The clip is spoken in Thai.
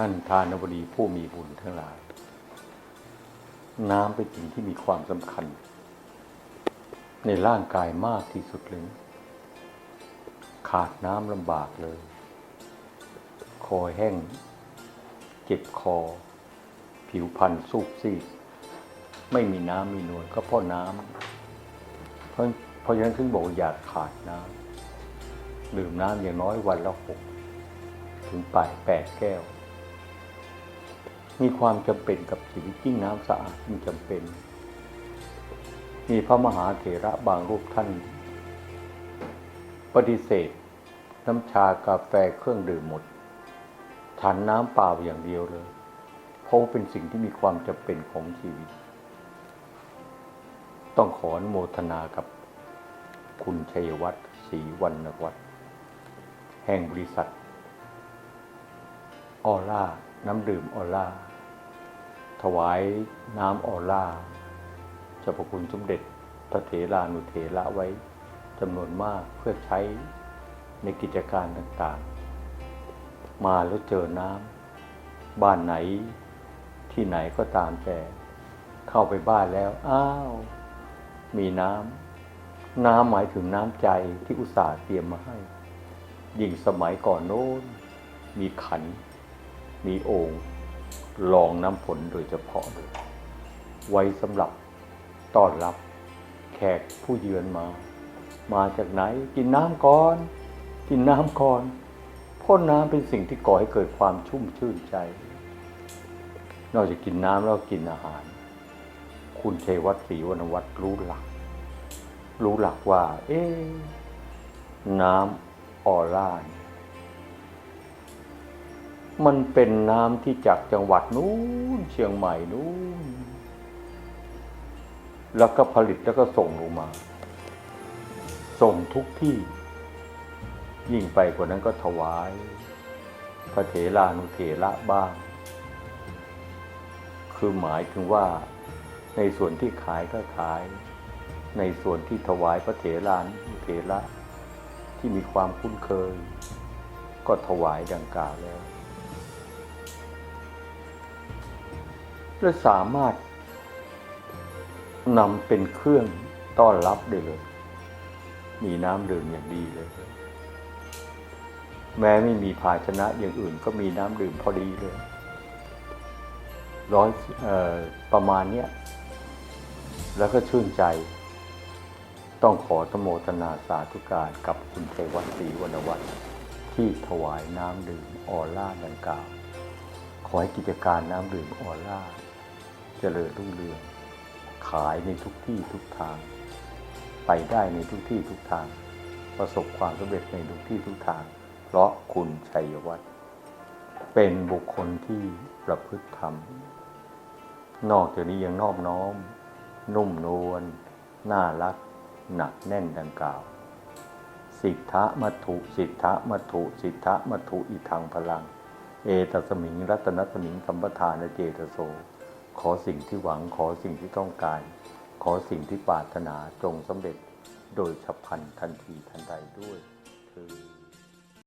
ท่านทานบดีผู้มีบุญทั้งหลาย น้ำเป็นสิ่งที่มีความสำคัญ ในร่างกายมากที่สุดเลย ขาดน้ำลำบากเลย คอแห้ง เจ็บคอ ผิวพรรณสูบซีดไม่มีน้ำมีนวลก็เพราะน้ำเพราะเพราะฉะนั้นถึงบอกอย่าขาดน้ำดื่มน้ำอย่างน้อยวันละหกถึงแปดแปดแก้ว มีความจำเป็นกับชีวิตยิ่งน้ำสะอาดยิ่งจำเป็น มีพระมหาเถระบางรูปท่าน ปฏิเสธ น้ำชากาแฟเครื่องดื่มหมดทานน้ำเปล่าอย่างเดียวเลย เพราะว่าเป็นสิ่งที่มีความจำเป็นของชีวิต ต้องขออนุโมทนากับคุณชัยวัฒน์ศรีวรรณวัฒน์แห่งบริษัท ออร่า น้ำดื่มออร่า ถวายน้ำออร่าเจ้าพระคุณสมเด็จพระเถรานุเถระไว้จำนวนมากเพื่อใช้ในกิจการต่างๆ มาแล้วเจอน้ำบ้านไหนที่ไหนก็ตามแต่ เข้าไปบ้านแล้ว อ้าว มีน้ำน้ำหมายถึงน้ำใจที่อุตส่าห์เตรียมมาให้ ยิ่งสมัยก่อนโน้น มีขัน มีโอ่งรองน้ำฝนโดยเฉพาะเลย ไว้สำหรับต้อนรับแขกผู้เยือนมา มาจากไหนกินน้ำก่อน กินน้ำก่อนพราะน้ำเป็นสิ่งที่ก่อให้เกิดความชุ่มชื่นใจ นอกจากกินน้ำแล้วกินอาหาร คุณชัยวัฒน์ศรีวรรณวัฒน์รู้หลัก รู้หลักว่า เอ๊น้ำออร่าเนี่ย มันเป็นน้ำที่จากจังหวัดนู้นเชียงใหม่นู้นแล้วก็ผลิตแล้วก็ส่งลงมา ส่งทุกที่ ยิ่งไปกว่านั้นก็ถวาย พระเถรานุเถระบ้าง คือหมายถึงว่าในส่วนที่ขายก็ขาย ในส่วนที่ถวายพระเถรานุเถระที่มีความคุ้นเคย ก็ถวายดังกล่าวแล้ว และสามารถนำเป็นเครื่องต้อนรับได้เลย มีน้ำดื่มอย่างดีเลย แม้ไม่มีภาชนะอย่างอื่นก็มีน้ำดื่มพอดีเลย ร้อยอประมาณเนี้ย แล้วก็ชื่นใจ ต้องขอสโมทนาสาธุการกับคุณชัยวัฒน์ศรีวรรณวัฒน์ที่ถวายน้ำดื่มออร่าดังกล่าว ขอให้กิจการน้ำดื่มออร่า เจริญรุ่งเรือง ขายในทุกที่ทุกทาง ไปได้ในทุกที่ทุกทาง ประสบความสำเร็จในทุกที่ทุกทาง เพราะคุณชัยวัฒน์เป็นบุคคลที่ประพฤติธรรม นอกจากนี้ยังนอบน้อม นุ่มนวลน่ารัก หนักแน่นดังกล่าว สิทธะมัทุสิทธะมัทุสิทธะมัทุอิทังพลัง เอตสมิงรัตนสมิงสัมปทานเจตโส ขอสิ่งที่หวังขอสิ่งที่ต้องการ ขอสิ่งที่ปรารถนาจงสำเร็จโดยฉับพลันทันทีทันใดด้วยเธอ